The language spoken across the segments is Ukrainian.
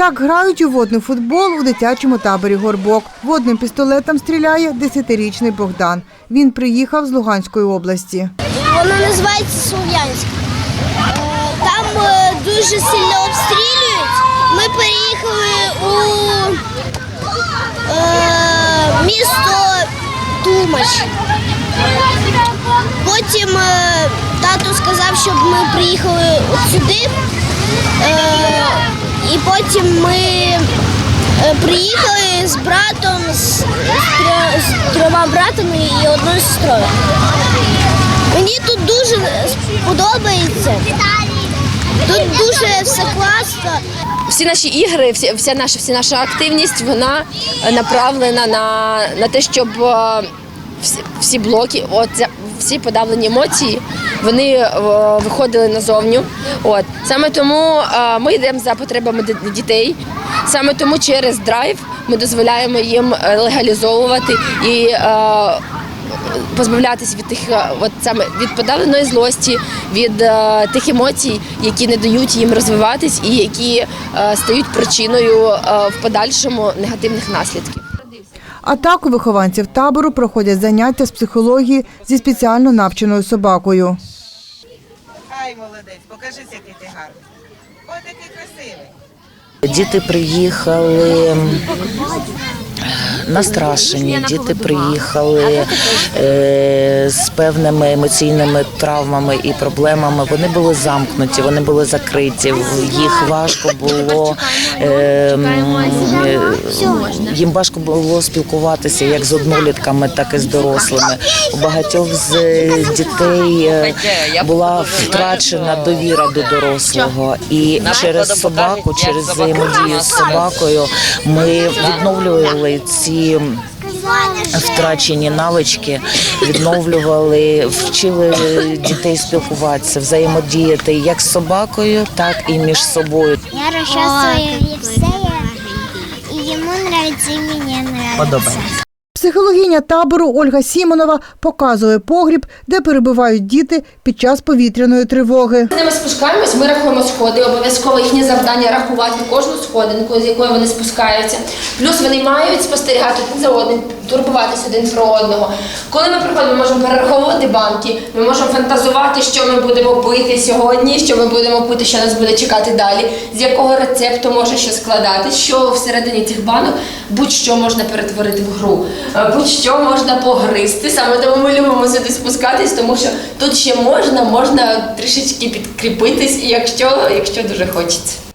Так грають у водний футбол у дитячому таборі Горбок. Водним пістолетом стріляє 10-річний Богдан. Він приїхав з Луганської області. Воно називається Слов'янськ. Е, Там е, дуже сильно обстрілюють. Ми переїхали у е, місто Тумач. Потім тато сказав, щоб ми приїхали сюди. Е, і потім ми е, приїхали з братом, з, трьома братами і одною сестрою. Мені тут дуже подобається. Тут дуже все класно. всі наші ігри, всі, вся наша, вся наша активність, вона направлена на, на те, щоб е, всі, всі блоки, от всі подавлені емоції, вони е, виходили назовню. От саме тому е, ми йдемо за потребами дітей. Саме тому через драйв ми дозволяємо їм е, легалізовувати і. позбавлятися від тих от саме від подавленої злості, від е, тих емоцій, які не дають їм розвиватись і які е, стають причиною е, в подальшому негативних наслідків. А так у вихованців табору проходять заняття з психології зі спеціально навченою собакою. Ай, молодець, покажись, який ти гарний. Ось такий красивий. Діти приїхали настрашені, діти приїхали е, з певними емоційними травмами і проблемами. Вони були замкнуті, вони були закриті. Їх важко було е, м, е, їм важко було спілкуватися як з однолітками, так і з дорослими. У багатьох з дітей е, була втрачена довіра до дорослого, і через собаку, через взаємодію з собакою, ми відновлювали ці. Втрачені навички відновлювали, вчили дітей спілкуватися, взаємодіяти як з собакою, так і між собою. Я розчасую все, і йому подобається, і мені подобається. Психологиня табору Ольга Сімонова показує погріб, де перебувають діти під час повітряної тривоги. З ними спускаємось, ми рахуємо сходи. Обов'язково їхнє завдання рахувати кожну сходинку, з якої вони спускаються. Плюс вони мають спостерігати один за одним, турбуватися один про одного. Коли ми приходимо, ми можемо перераховувати банки, ми можемо фантазувати, що ми будемо пити сьогодні, що ми будемо пити, що нас буде чекати далі, з якого рецепту може що складати, що всередині цих банок будь-що можна перетворити в гру, будь-що можна погризти. Саме тому ми любимо сюди спускатись, тому що тут ще можна, можна трішечки підкріпитись, якщо, якщо дуже хочеться.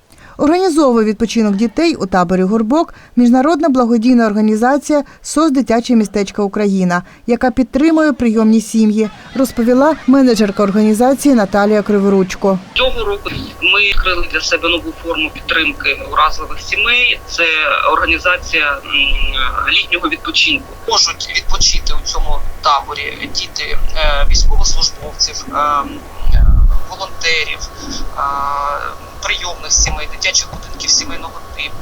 Організовує відпочинок дітей у таборі Горбок міжнародна благодійна організація СОС Дитяче містечко Україна, яка підтримує прийомні сім'ї, розповіла менеджерка організації Наталія Криворучко. Цього року ми відкрили для себе нову форму підтримки уразливих сімей. Це організація літнього відпочинку. Можуть відпочити у цьому таборі діти е, військовослужбовців, е, е, волонтерів, е, прийомних сімей, дитячих будинків сімейного типу,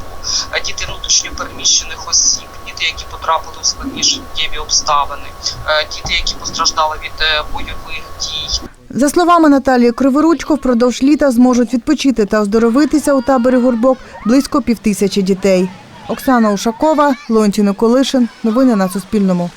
е, діти внутрішньо переміщених осіб, діти, які потрапили у складні життєві обставини, е, діти, які постраждали від е, бойових дій. За словами Наталії Криворучко, впродовж літа зможуть відпочити та оздоровитися у таборі Горбок близько півтисячі дітей. Оксана Ушакова, Леонтій Николишин. Новини на Суспільному.